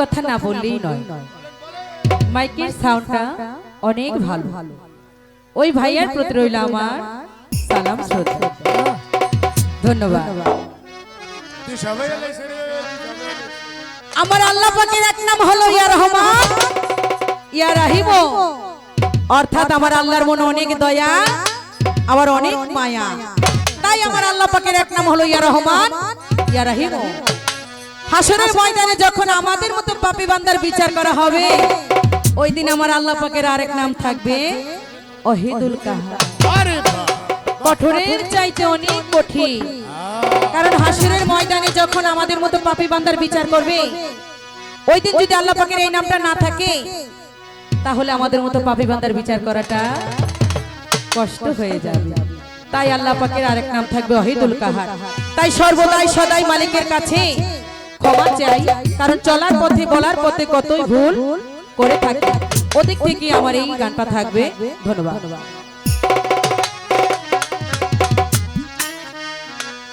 কথা না বললেই নয়। মাইকের সাউন্ডটা অনেক ভালো। ওই ভাইয়ার প্রতি রইল আমার সালাম শ্রদ্ধা। ধন্যবাদ। আমার আল্লাহ পাকের এক নাম হলো ইয়া রহমান। ইয়া রাহিম। অর্থাৎ আমার আল্লাহর মনে অনেক দয়া আবার অনেক মায়া। তাই আমার আল্লাহ পাকের এক নাম হলো ইয়া রহমান ইয়া রাহিম। হাসরের ময়দানে যখন আমাদের মতো পাপী বান্দার বিচার করা হবে ওই দিন আমার আল্লাহ পাকের আরেক নাম থাকবে অহিদুল কাহা কঠোরের চাইতে অনেক কঠিন। কারণ হাসিরের ময়দানে যখন আমাদের মতো পাপী বান্দার বিচার করবে ওই দিন যদি আল্লাহ পাকের এই নামটা না থাকে তাহলে আমাদের মতো পাপী বান্দার বিচার করাটা কষ্ট হয়ে যাবে। তাই আল্লাহ পাকের আরেক নাম থাকবে অহিদুল কাহার। তাই সর্বদাই সদাই মালিকের কাছে ক্ষমা চাই, কারণ চলার পথে, বলার পথে কতই ভুল করে থাকি। ওদিক থেকে আমার এই গানটা থাকবে। ধন্যবাদ।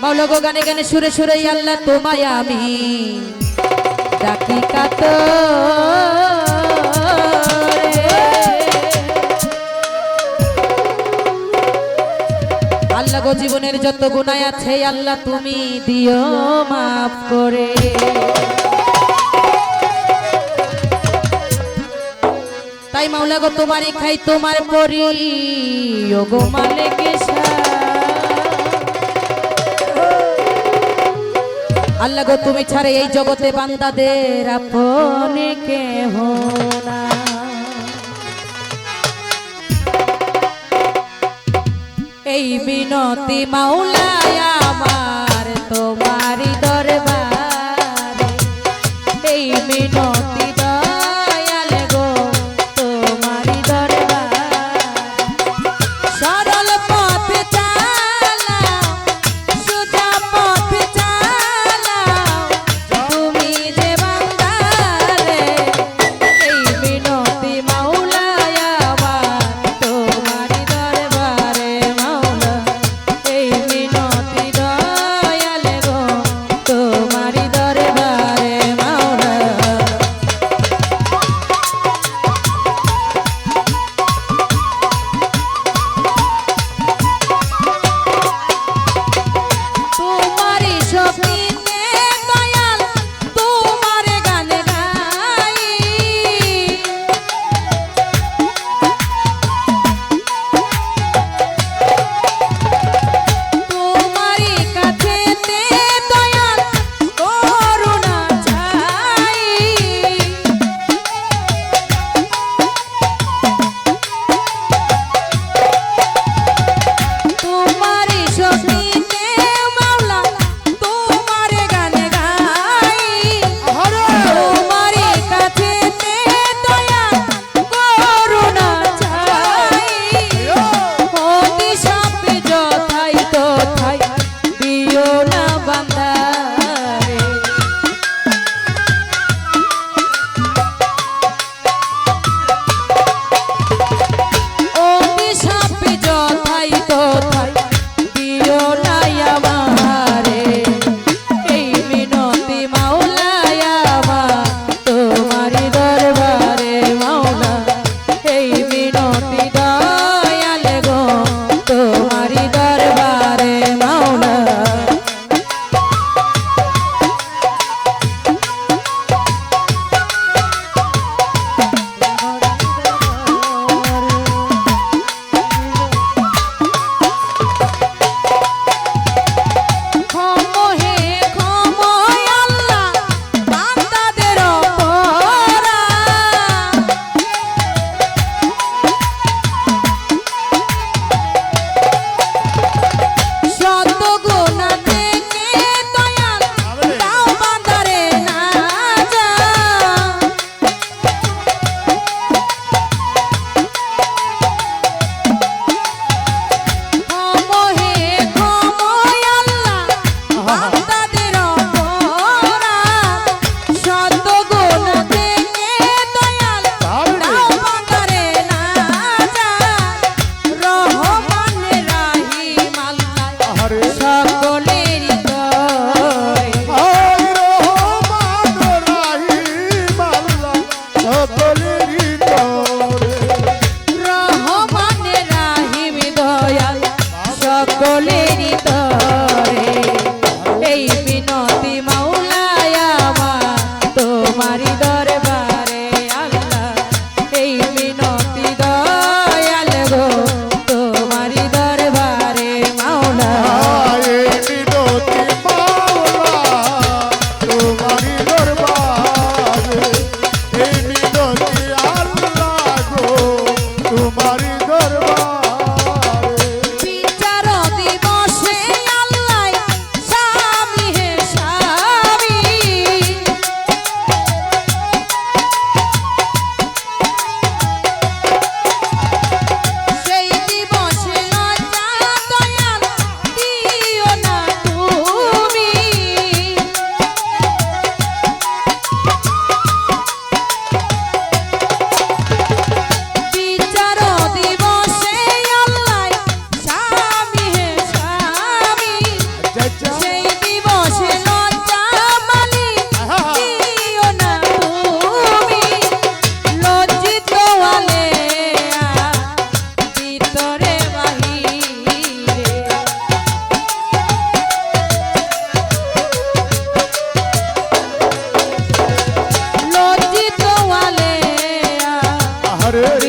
মাওলা গানে গানে সুরে সুরে, আল্লাহ তোমায় আমি ডাকি কাত জীবনের যত গুনায় আছে, আল্লাহ তুমি দিও, মাফ করে। তাই মাওলা গো তোমারই খাই তোমার পরি গো মালিক আল্লাহ গো, তুমি ছাড়ে এই জগতে বান্দাদের আপনে কেহ না এই বিনতি মাওলায় আমার তোমারি দরবারে। এই মিনতি Arei.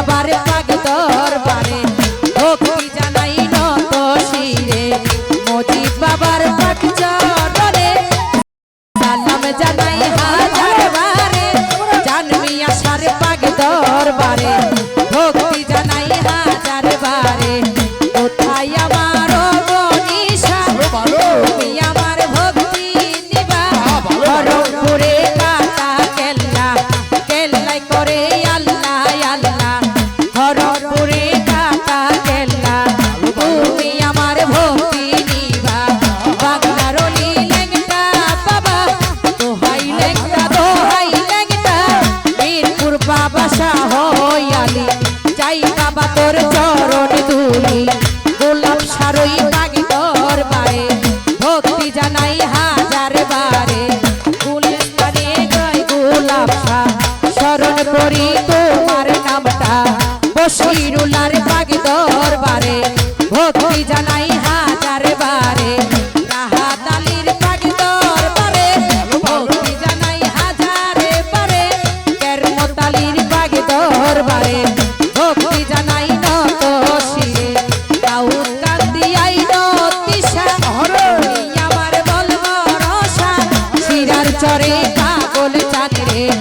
বাবার পাগল চাঁদরে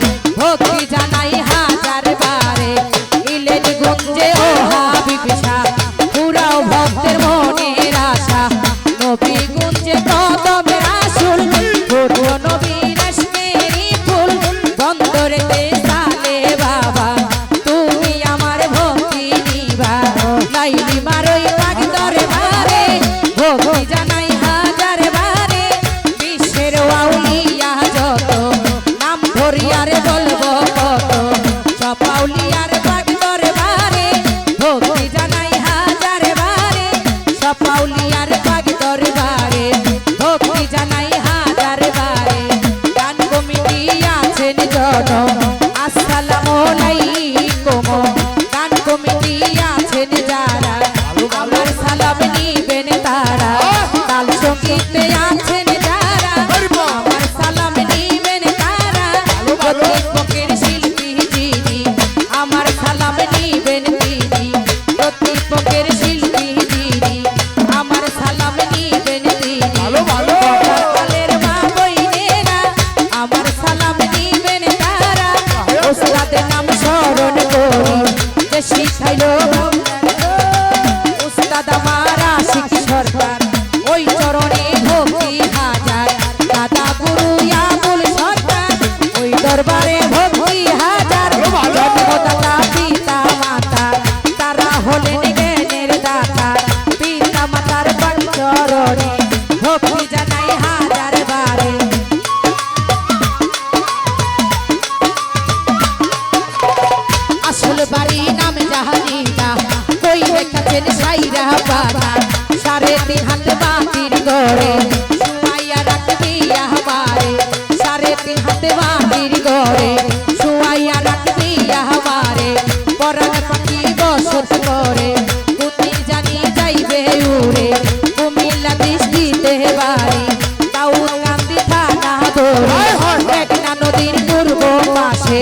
শিখাইলো গড়ে শুয়াইয়া রাখবি আহবারে সাড়ে তিন হাতে বাড়ির গড়ে শুয়াইয়া রাখবি আহবারে পরাণ পাখি বসত করে। পুতি জানি যাইবে উড়ে কুমিল্লা দৃষ্টিতে বাড়ি। তাও কান্দি থানা ধরে মেঘনা নদীর পূর্ব পাশে।